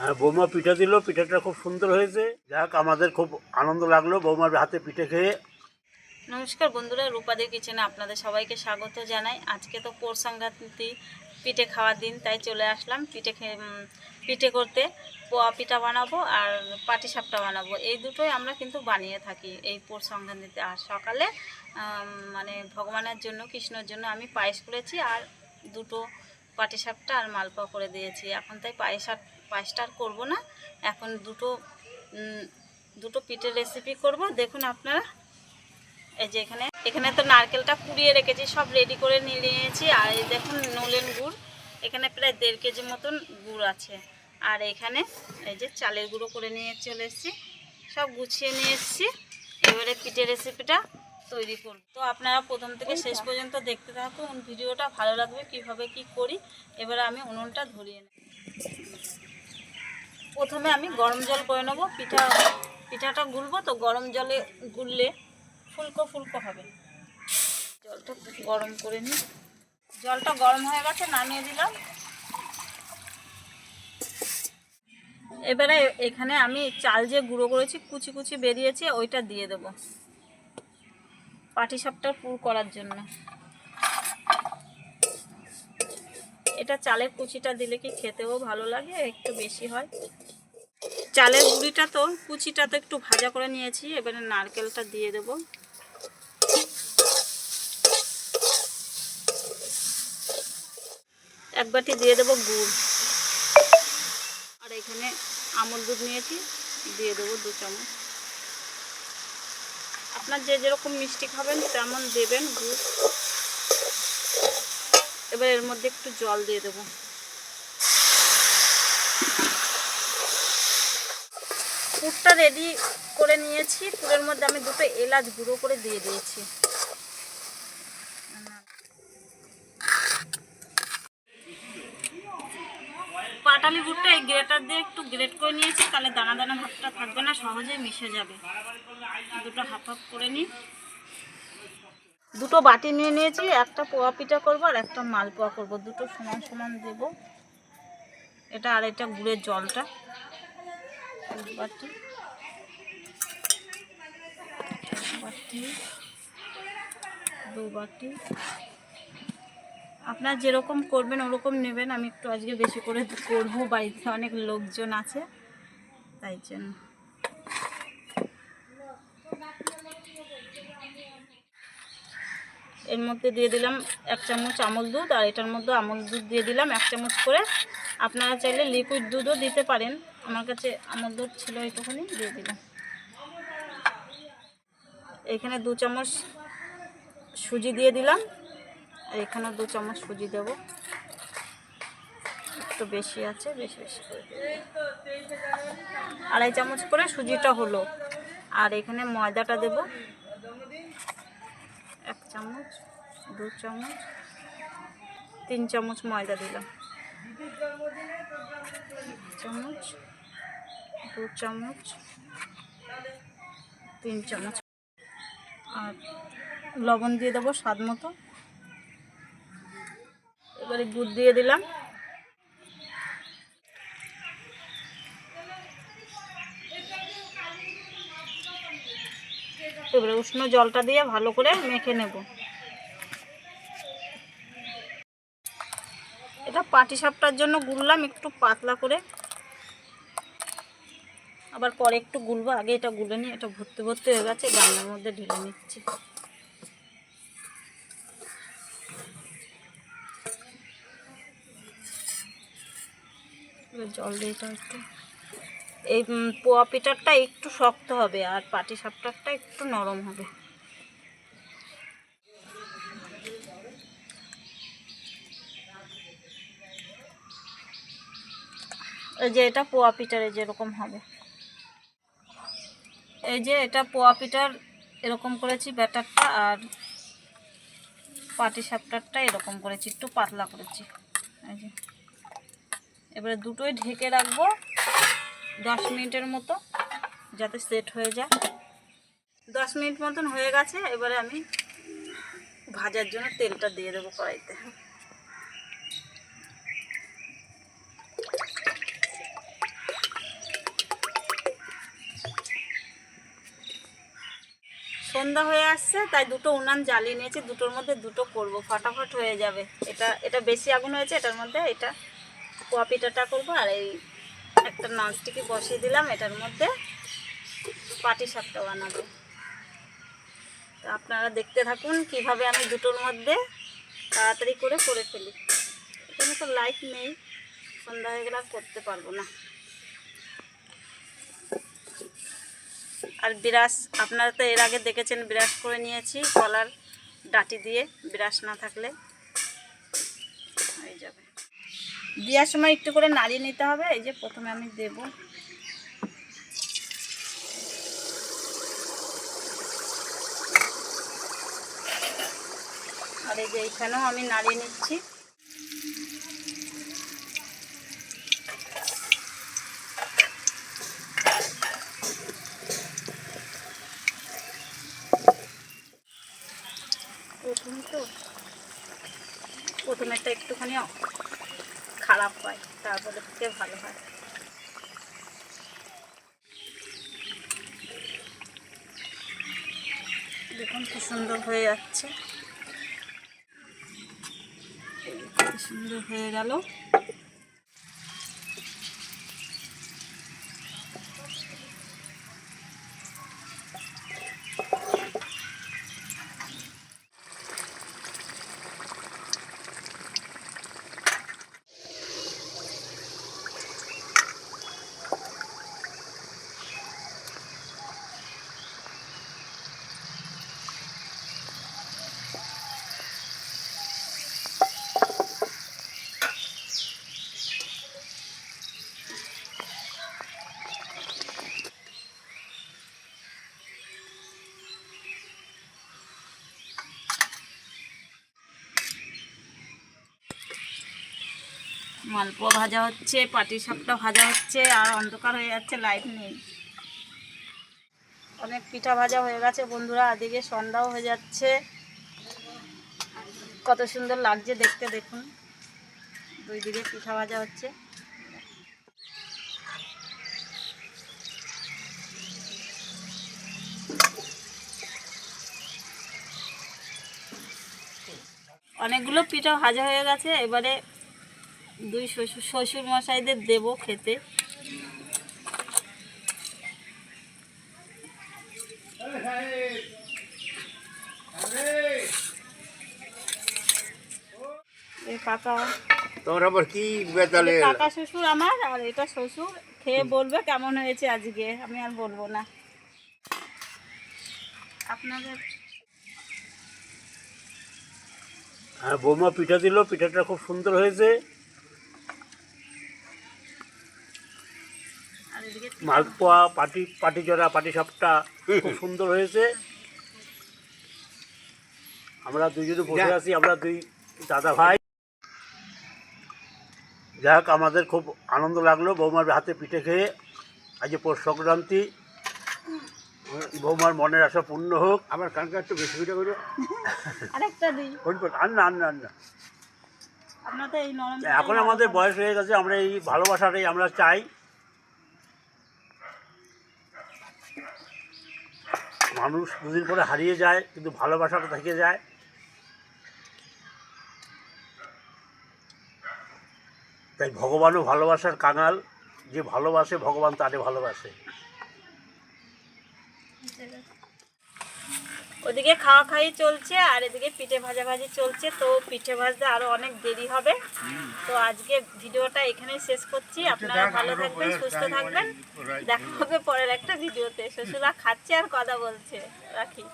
হ্যাঁ বৌমা পিঠা দিল, পিঠাটা খুব সুন্দর হয়েছে। যাক আমাদের খুব আনন্দ লাগল বৌমার হাতে পিঠে খেয়ে। নমস্কার বন্ধুরা, রূপাদের কিচেনে আপনাদের সবাইকে স্বাগত জানাই। আজকে তো পৌষ সংক্রান্তি পিঠে খাওয়ার দিন, তাই চলে আসলাম পিঠে খেয়ে পিঠে করতে। পোয়া পিঠা বানাবো আর পাটি সাপটা বানাবো। এই দুটোই আমরা কিন্তু বানিয়ে থাকি এই পৌষ সংক্রান্তিতে আর সকালে মানে ভগবানের জন্য, কৃষ্ণর জন্য আমি পায়েস করেছি আর দুটো পাটি সাপটা আর মালপোয়া করে দিয়েছি। এখন তাই পায়েস পায়েসটা আর করব না। এখন দুটো দুটো পিঠের রেসিপি করব। দেখুন আপনারা। এই যে এখানে এখানে তো নারকেলটা কুড়িয়ে রেখেছি সব রেডি করে নিয়ে নিয়েছি। আর এই দেখুন নলেন গুড়। এখানে প্রায় দেড় কেজি মতন গুড় আছে। আর এখানে এই যে চালের গুঁড়ো করে নিয়ে চলে এসেছি। সব গুছিয়ে নিয়ে এসেছি। এবারে পিঠে রেসিপিটা তৈরি করব। তো আপনারা প্রথম থেকে শেষ পর্যন্ত দেখতে থাকুন ভিডিওটা ভালো লাগবে কীভাবে কি করি। এবারে আমি উনুনটা ধরিয়ে নেব। প্রথমে আমি গরম জল করে নেব, পিঠা, পিঠাটা গুলবো তো গরম জলে গুললে ফুলকো ফুলকো হবে। জলটা গরম করে নিই। জলটা গরম হয়ে গেছে, নামিয়ে দিলাম। এবারে এখানে আমি চাল যে গুঁড়ো করেছি, কুচি কুচি বেরিয়েছে, ওইটা দিয়ে দেব। পাটি সাপটার পুর করার জন্য। এটা চালের কুচিটা দিলে কি খেতেও ভালো লাগে, একটু বেশি হয়। চালের গুঁড়িটা তো, কুচিটা তো একটু ভাজা করে নিয়েছি, এবারে নারকেলটা দিয়ে দেব। এক বাটি দিয়ে দেবো গুড়। আর এখানে আমল দুধ নিয়েছি, দিয়ে দেবো দু চামচ। আপনার যে যেরকম মিষ্টি খাবেন, তেমন দেবেন গুড়। এবার এর মধ্যে একটু জল দিয়ে দেবো। পুরটা রেডি করে নিয়েছি। পুরের মধ্যে আমি দুটো এলাচ গুঁড়ো করে দিয়ে দিয়েছি। পাটালি গুড়টা এই গ্রেটার দিয়ে একটু গ্রেট করে নিয়েছি, তাহলে দানা দানা ভাবটা থাকবে না সহজেই মিশে যাবে। দুটো হাফ হাফ করে নিই। দুটো বাটি নিয়ে নিয়েছি, একটা পোয়া পিঠা করব আর একটা মালপোয়া করব। দুটো সমান সমান দেব। এটা আর এটা গুড়ের জলটা। বাটি। বাটি। দু বাটি আপনার যেরকম করবেন, ওরকম নেবেন। আমি একটু আজকে বেশি করে করব। বাড়িতে অনেক লোকজন আছে, তাই জন্য। এর মধ্যে দিয়ে দিলাম এক চামচ আমল দুধ, আর এটার মধ্যে আমল দুধ দিয়ে দিলাম এক চামচ করে। আপনারা চাইলে লিকুইড দুধও দিতে পারেন। আমার কাছে আমল দুধ ছিল এইটুকুনি দিয়ে দিলাম। এখানে দু চামচ সুজি দিয়ে দিলাম। আর এখানে দু চামচ সুজি দেবো। একটু বেশি আছে, বেশি বেশি আড়াই চামচ করে সুজিটা হলো। আর এখানে ময়দাটা দেব। এক চামচ, দু চামচ, তিন চামচ ময়দা দিলাম। চামচ দু চামচ, তিন চামচ। আর লবণ দিয়ে দেবো স্বাদ মতো। এবারে দুধ দিয়ে দিলাম। এবারে উষ্ণ জলটা দিয়ে ভালো করে মেখে নেব। এটা পাটি সাপটার জন্য গুললাম একটু পাতলা করে। আবার পরে একটু গুলবো, আগে এটা গুলে নিই এটা ভর্তি ভর্তি হয়ে গেছে গামলার মধ্যে ঢেলে নিচ্ছি। জল দিয়ে একটু, এই পোয়া পিঠারটা একটু শক্ত হবে আর পাটি সাপটারটা একটু নরম হবে। এই যে এটা পোয়া পিঠার যেরকম হবে। এই যে এটা পোয়া পিঠার এরকম করেছি ব্যাটারটা আর পাটি সাপটারটা এরকম করেছি, একটু পাতলা করেছি। এই যে। এবারে দুটোই ঢেকে রাখব দশ মিনিটের মতো, যাতে সেট হয়ে যায়। দশ মিনিট মতন হয়ে গেছে, এবারে আমি ভাজার জন্য তেলটা দিয়ে দেবো কড়াইতে। সন্ধ্যা হয়ে আসছে, তাই দুটো উনান জ্বালিয়ে নিয়েছি, দুটোর মধ্যে দুটো করব, ফটাফট হয়ে যাবে। এটা এটা বেশি আগুন হয়েছে, এটার মধ্যে এটা পোয়া পিঠাটা করব, আর এই একটা ননস্টিকে বসিয়ে দিলাম, এটার মধ্যে পাটি সাপটা বানাবো। আপনারা দেখতে থাকুন কীভাবে আমি দুটোর মধ্যে তাড়াতাড়ি করে করে ফেলি। এখানে তো লাইট নেই, সন্ধ্যা হয়ে গেলে আর করতে পারব না। আর বিরাস আপনারা তো এর আগে দেখেছেন বিরাস করে নিয়েছি, কলার ডাটি দিয়ে বিরাস না থাকলে। হয়ে যাবে। দেওয়ার সময় একটু করে নাড়িয়ে নিতে হবে, এই যে প্রথমে আমি দেব। আর এই যে এইখানেও আমি নাড়িয়ে নিচ্ছি প্রথম তো প্রথমেরটা একটুখানি খারাপ হয়, তারপরে থেকে ভালো হয়। দেখুন কি সুন্দর হয়ে যাচ্ছে। সুন্দর হয়ে গেল। মালপোয়া ভাজা হচ্ছে, পাটি সাপটা ভাজা হচ্ছে, আর অন্ধকার হয়ে যাচ্ছে লাইট নেই। অনেক পিঠা ভাজা হয়ে গেছে বন্ধুরা আদিকে সন্ধ্যাও হয়ে যাচ্ছে। কত সুন্দর লাগছে দেখতে, দেখুন। দুই দিকে পিঠা ভাজা হচ্ছে। অনেকগুলো পিঠা ভাজা হয়ে গেছে, এবারে দুই শ্বশুর শ্বশুর মশাইদের দেবো খেতে। কাকা। আবার কি বেতালে কাকা শ্বশুর আমার আর এটা শ্বশুর। খেয়ে বলবে কেমন হয়েছে আজকে আমি আর বলব না। আপনাদের হ্যাঁ বৌমা পিঠা দিল পিঠাটা খুব সুন্দর হয়েছে আর এদিকে মালপোয়া পাটি পাটি জরা পাটি সাপটা খুব সুন্দর হয়েছে। আমরা দুজনে বসে আছি আমরা দুই দাদা ভাই। যাক আমাদের খুব আনন্দ লাগল বৌমার হাতে পিঠে খেয়ে। আজ পৌষ সংক্রান্তি। বৌমার মনের আশা পূর্ণ হোক। আবার কানকার একটু বেশি পিঠে করো? আন না আন না না। এখন আমাদের বয়স হয়ে গেছে আমরা এই ভালোবাসাটাই আমরা চাই। মানুষ দুদিন পরে হারিয়ে যায়, কিন্তু ভালোবাসাটা থেকে যায়। তাই ভগবানও ভালোবাসার কাঙাল, যে ভালোবাসে ভগবান তারে ভালোবাসে। ওদিকে খাওয়া খাওয়াই চলছে আর এদিকে পিঠে ভাজা ভাজি চলছে তো পিঠে ভাজতে আরও অনেক দেরি হবে। তো আজকে ভিডিওটা এখানেই শেষ করছি। আপনারা ভালো থাকবেন সুস্থ থাকবেন। দেখা হবে পরের একটা ভিডিওতে। শ্বশুরা খাচ্ছে আর কথা বলছে। রাখি।